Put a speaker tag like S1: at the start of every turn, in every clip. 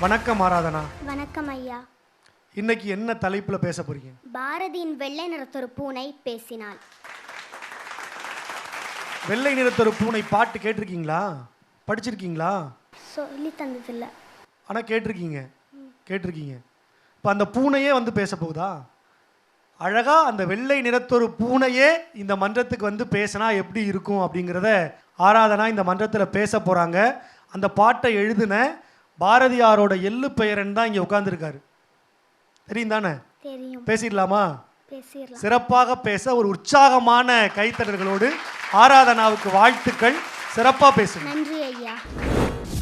S1: வணக்கம் ஆராதனா.
S2: வணக்கம் ஐயா.
S1: இன்னைக்கு என்ன தலைப்புல பேச போறீங்க?
S2: பாரதியின் வெள்ளை நிறத்தொரு பூனை பேசினாள்.
S1: வெள்ளை நிறத்தொரு பூனை பாட்டு கேட்டிருக்கீங்களா? படிச்சிருக்கீங்களா?
S2: சொல்லி தந்ததில்ல.
S1: ஆனா கேட்டிருக்கீங்க. கேட்டிருக்கீங்க. இப்போ அந்த பூனையே வந்து பேச போகுதா? அழகா அந்த வெள்ளை நிறத்தொரு பூனையே இந்த மன்றத்துக்கு வந்து பேசினா எப்படி இருக்கும் அப்படிங்கிறத ஆராதனா இந்த மன்றத்தில் பேச போறாங்க. அந்த பாட்டை எழுதின பாரதியாரோட எள்ளு பெயரன் தான் இங்கே உட்காந்துருக்காரு தெரியும் தானே? பேசிடலாமா? சிறப்பாக பேச ஒரு உற்சாகமான கைத்தட்டல்களோடு ஆராதனாவுக்கு வாழ்த்துக்கள். சிறப்பாக பேசுங்க.
S2: நன்றி ஐயா.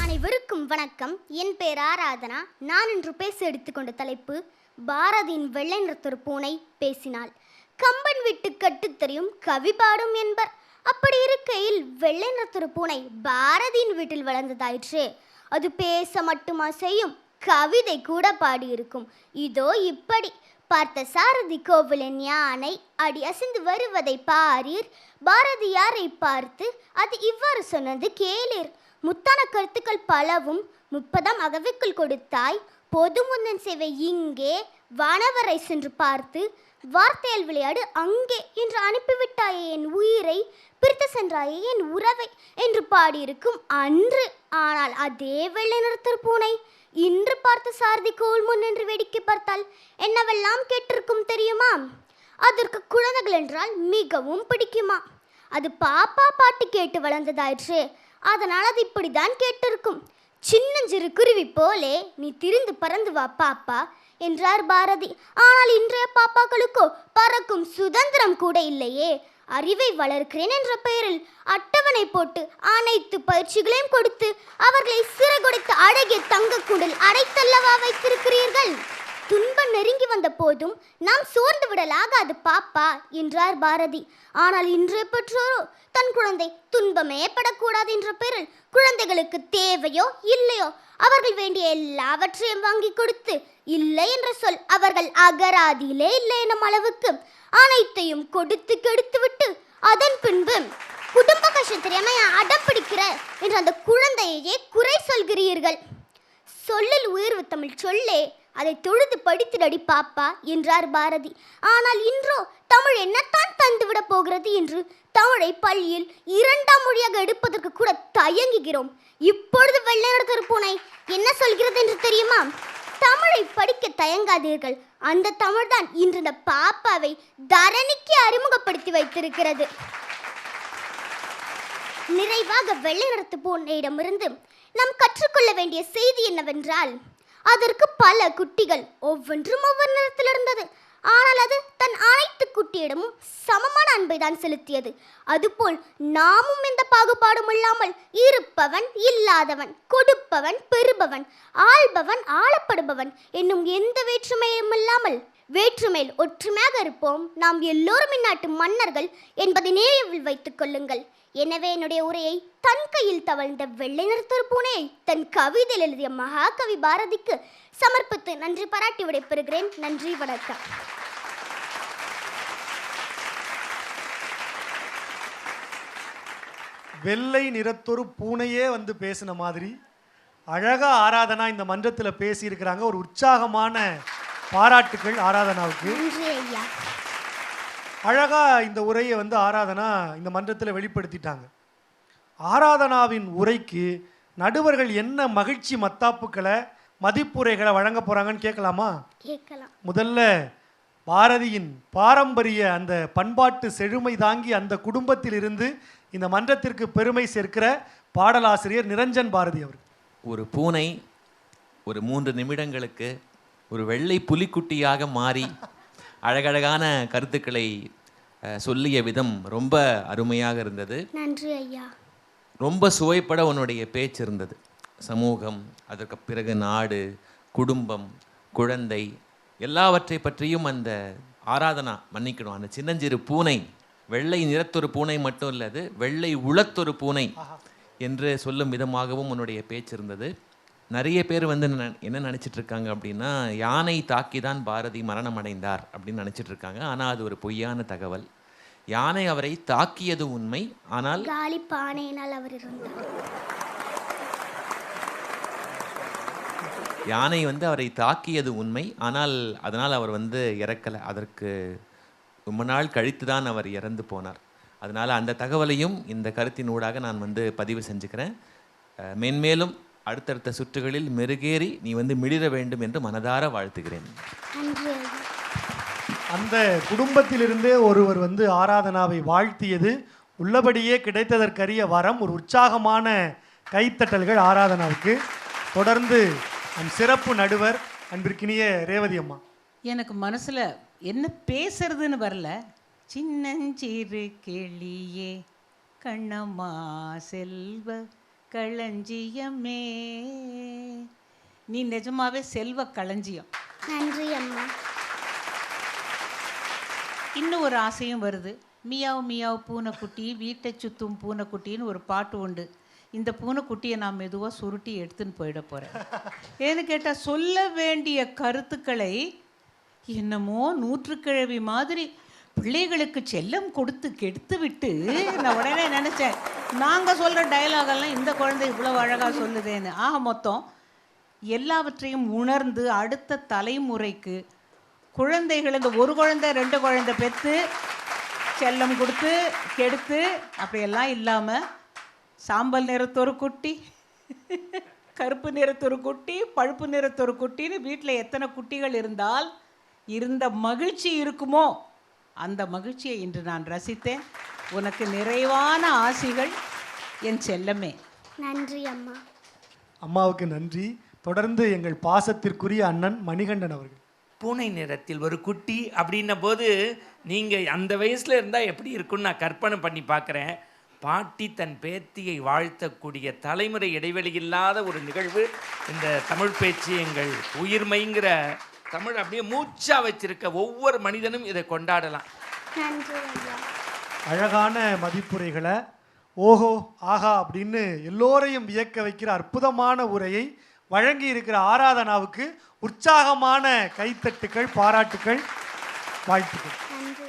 S2: அனைவருக்கும் வணக்கம். என் பேர் ஆராதனா. நான் இன்று பேச எடுத்துக்கொண்ட தலைப்பு பாரதியின் வெள்ளை நிறத்தொரு பூனை பேசினாள் கம்பன் விட்டு கட்டுத் தெரியும் கவி பாடும் என்பர். அப்படி இருக்கையில் வெள்ளை நிறத்தொரு பூனை பாரதியின் வீட்டில் வளர்ந்ததாயிற்று. அது பேச மட்டுமா செய்யும்? கவிதை கூட பாடியிருக்கும். இதோ இப்படி. பார்த்த சாரதி கோவிலின் யானை அடி அசைந்து வருவதை பாரீர். பாரதியாரை பார்த்து அது இவ்வாறு சொன்னது கேளீர் முத்தான கருத்துக்கள் பலவும் முப்பதாம் அகவைக்குள் கொடுத்தாய். பொது முந்தன் சேவை இங்கே. வானவரை சென்று பார்த்து வார்த்தையில் விளையாடு அங்கே என்று அனுப்பிவிட்டாயே என் உயிரை. சென்றாயே என் உறவை என்று பாடியிருக்கும் அன்று. ஆனால் அதே வெள்ளை நிறுத்தர் பூனை இன்று பார்த்து சாரதி கோல் முன் என்று வேடிக்கை பார்த்தால் என்னவெல்லாம் கேட்டிருக்கும் தெரியுமா? அதற்கு குழந்தைகள் என்றால் மிகவும் பிடிக்குமா? அது பாப்பா பாட்டு கேட்டு வளர்ந்ததாயிற்று அதனால் அது இப்படிதான் கேட்டிருக்கும். சின்னஞ்சிறு குருவி போலே நீ திரிந்து பறந்து வா பாப்பா என்றார் பாரதி. ஆனால் இன்றைய பாப்பாக்களுக்கோ பறக்கும் சுதந்திரம் கூட இல்லையே அறிவை வளர்க்கிறேன் என்ற பெயரில் அட்டவணை போட்டு அனைத்து பயிற்சிகளையும் கொடுத்து அவர்களை சிறகுடைத்து அழகிய குடல் அடைத்தல்லவா வைத்திருக்கிறீர்கள்? துன்பம் நெருங்கி வந்த போதும் நாம் சோர்ந்து விடலாகாது பாப்பா என்றார் பாரதி. ஆனால் இன்றைய பெற்றோரோ தன் குழந்தை துன்பமே படக்கூடாது என்ற பெயரில் குழந்தைகளுக்கு தேவையோ இல்லையோ அவர்கள் வேண்டிய எல்லாவற்றையும் வாங்கி கொடுத்து இல்லை என்ற சொல் அவர்கள் அகராதியிலே இல்லை எனும் அளவுக்கு. அனைத்தையும் கொடுத்து கெடுத்து விட்டு அதன் பின்பு குடும்ப கஷ்டத்திறமை அடம் பிடிக்கிற என்று அந்த குழந்தையையே குறை சொல்கிறீர்கள். சொல்லில் உயர்வு தமிழ் சொல்லே அதை தொழுது படித்துடடி பாப்பா என்றார் பாரதி. ஆனால் இன்றோ தமிழ் என்னத்தான் தந்துவிட போகிறது என்று தமிழை பள்ளியில் இரண்டாம் மொழியாக எடுப்பதற்கு கூட தயங்குகிறோம். இப்பொழுது வெள்ளை நடத்தர் பூனை என்ன சொல்கிறது என்று தெரியுமா? தமிழை படிக்க தயங்காதீர்கள். அந்த தமிழ்தான் இன்று இந்த பாப்பாவை தரணிக்கு அறிமுகப்படுத்தி வைத்திருக்கிறது. நிறைவாக வெள்ளை நிறத்து பூனையிடமிருந்து நாம் கற்றுக்கொள்ள வேண்டிய செய்தி என்னவென்றால் அதற்கு பல குட்டிகள் ஒவ்வொன்றும் ஒவ்வொரு நிறத்தில் இருந்தது ஆனால் அது தன் அனைத்து குட்டியிடமும் சமமான அன்பை தான் செலுத்தியது. அதுபோல் நாமும் எந்த பாகுபாடும் இல்லாமல் இருப்பவன் இல்லாதவன் கொடுப்பவன் பெறுபவன் ஆள்பவன் ஆளப்படுபவன் என்னும் எந்த வேற்றுமையும் இல்லாமல் வேற்றுமையில் ஒற்றுமையாக இருப்போம். நாம் எல்லோரும் இந்நாட்டு மன்னர்கள் என்பதை நினைவில் வைத்துக் கொள்ளுங்கள். எனவே என்னுடைய உரையை தன் கையில் தவழ்ந்த வெள்ளை நிறுத்தர் பூனையை தன் கவிதையில் எழுதிய மகாகவி பாரதிக்கு சமர்ப்பித்து நன்றி பாராட்டி விடைபெறுகிறேன். நன்றி வணக்கம்.
S1: வெள்ளை நிறத்தொரு பூனையே வந்து பேசின மாதிரி அழகா ஆராதனா இந்த மன்றத்தில் பேசியிருக்கிறாங்க. ஒரு உற்சாகமான பாராட்டுக்கள் ஆராதனாவுக்கு. அழகா இந்த உரையை வந்து ஆராதனா இந்த மன்றத்தில் வெளிப்படுத்திட்டாங்க. ஆராதனாவின் உரைக்கு நடுவர்கள் என்ன மகிழ்ச்சி மத்தாப்புக்களை மதிப்புரைகளை வழங்க போறாங்கன்னு கேட்கலாமா?
S2: கேட்கலாம்.
S1: முதல்ல பாரதியின் பாரம்பரிய அந்த பண்பாட்டு செழுமை தாங்கி அந்த குடும்பத்தில் இருந்து இந்த மன்றத்திற்கு பெருமை சேர்க்கிற பாடலாசிரியர் நிரஞ்சன் பாரதி அவர்
S3: ஒரு பூனை ஒரு மூன்று நிமிடங்களுக்கு ஒரு வெள்ளை புலிக்குட்டியாக மாறி அழகழகான கருத்துக்களை சொல்லிய விதம் ரொம்ப அருமையாக இருந்தது.
S2: நன்றி ஐயா.
S3: ரொம்ப சுவைப்பட உன்னுடைய பேச்சு இருந்தது. சமூகம் அதற்கு பிறகு நாடு குடும்பம் குழந்தை எல்லாவற்றை பற்றியும் அந்த ஆராதனா மன்னிக்கணும். அந்த சின்னஞ்சிறு பூனை வெள்ளை நிறத்தொரு பூனை மட்டும் இல்ல அது வெள்ளை உளத்தொரு பூனை என்று சொல்லும் விதமாகவும் உன்னுடைய பேச்சு இருந்தது. நிறைய பேர் வந்து என்ன நினைச்சிட்டு இருக்காங்க அப்படின்னா யானை தாக்கி தான் பாரதி மரணம் அடைந்தார் அப்படின்னு நினைச்சிட்டு இருக்காங்க ஆனால் அது ஒரு பொய்யான தகவல். யானை அவரை தாக்கியது உண்மை. ஆனால்
S2: காலி பானையினால் அவர் இருந்தார்.
S3: யானை வந்து அவரை தாக்கியது உண்மை. ஆனால் அதனால் அவர் வந்து இறக்கலை. அதற்கு ரொம்ப நாள் கழித்து தான் அவர் இறந்து போனார். அதனால் அந்த தகவலையும் இந்த கருத்தின் ஊடாக நான் வந்து பதிவு செஞ்சுக்கிறேன். மென்மேலும் அடுத்தடுத்த சுற்றுகளில் மெருகேறி நீ வந்து மிளிர வேண்டும் என்று மனதார வாழ்த்துகிறேன்.
S1: அந்த குடும்பத்திலிருந்தே ஒருவர் வந்து ஆராதனாவை வாழ்த்தியது உள்ளபடியே கிடைத்ததற்கரிய வரம் ஒரு உற்சாகமான கைத்தட்டல்கள் ஆராதனாவுக்கு. தொடர்ந்து நம் சிறப்பு நடுவர் அன்பிற்கினிய ரேவதி அம்மா.
S4: எனக்கு மனசுல என்ன பேசுறதுன்னு வரல. சின்னஞ்சிறு கிளியே கண்ணம்மா செல்வ களஞ்சியமே. நீ நிஜமாவே செல்வ களஞ்சியம்.
S2: நன்றி அம்மா.
S4: இன்னும் ஒரு ஆசையும் வருது. மியாவ் மியாவ் பூனைக்குட்டி வீட்டை சுத்தும் பூனைக்குட்டின்னு ஒரு பாட்டு உண்டு. இந்த பூனைக்குட்டியை நான் மெதுவாக சுருட்டி எடுத்துன்னு போயிட போகிறேன் ஏன்னு கேட்டால் சொல்ல வேண்டிய கருத்துக்களை என்னமோ நூற்றுக்கிழவி மாதிரி பிள்ளைகளுக்கு செல்லம் கொடுத்து கெடுத்து விட்டு நான் உடனே நினச்சேன். நாங்கள் சொல்கிற டயலாகெல்லாம் இந்த குழந்தை இவ்வளோ அழகாக சொல்லுதேன்னு. ஆக மொத்தம் எல்லாவற்றையும் உணர்ந்து அடுத்த தலைமுறைக்கு குழந்தைகள் இந்த ஒரு குழந்தை ரெண்டு குழந்தை பெற்று செல்லம் கொடுத்து கெடுத்து அப்படியெல்லாம் இல்லாமல் சாம்பல் நிறத்தொரு குட்டி கருப்பு நிறத்தொரு குட்டி பழுப்பு நிறத்தொரு குட்டின்னு வீட்டில் எத்தனை குட்டிகள் இருந்தால் இருந்த மகிழ்ச்சி இருக்குமோ? அந்த மகிழ்ச்சியை இன்று நான் ரசித்தேன். உனக்கு நிறைவான ஆசிகள் என் செல்லமே.
S2: நன்றி அம்மா.
S1: அம்மாவுக்கு நன்றி. தொடர்ந்து எங்கள் பாசத்திற்குரிய அண்ணன் மணிகண்டன் அவர்கள்.
S5: பூனை நிறத்தில் ஒரு குட்டி அப்படின்ன போது நீங்கள் அந்த வயசில் இருந்தால் எப்படி இருக்கும்னு நான் கற்பனை பண்ணி பார்க்குறேன். பாட்டி தன் பேத்தியை வாழ்த்தக்கூடிய தலைமுறை இடைவெளி இல்லாத ஒரு நிகழ்வு. இந்த தமிழ் பேச்சு எங்கள் உயிர்மைங்கிற தமிழ் அப்படியே மூச்சா வச்சிருக்க ஒவ்வொரு மனிதனும் இதை கொண்டாடலாம்.
S1: அழகான மதிப்புரைகளை ஓஹோ ஆஹா அப்படின்னு எல்லோரையும் வியக்க வைக்கிற அற்புதமான உரையை வழங்கி இருக்கிற ஆராதனாவுக்கு உற்சாகமான கைத்தட்டுக்கள் பாராட்டுக்கள் வாழ்த்துக்கள்.
S2: நன்றி.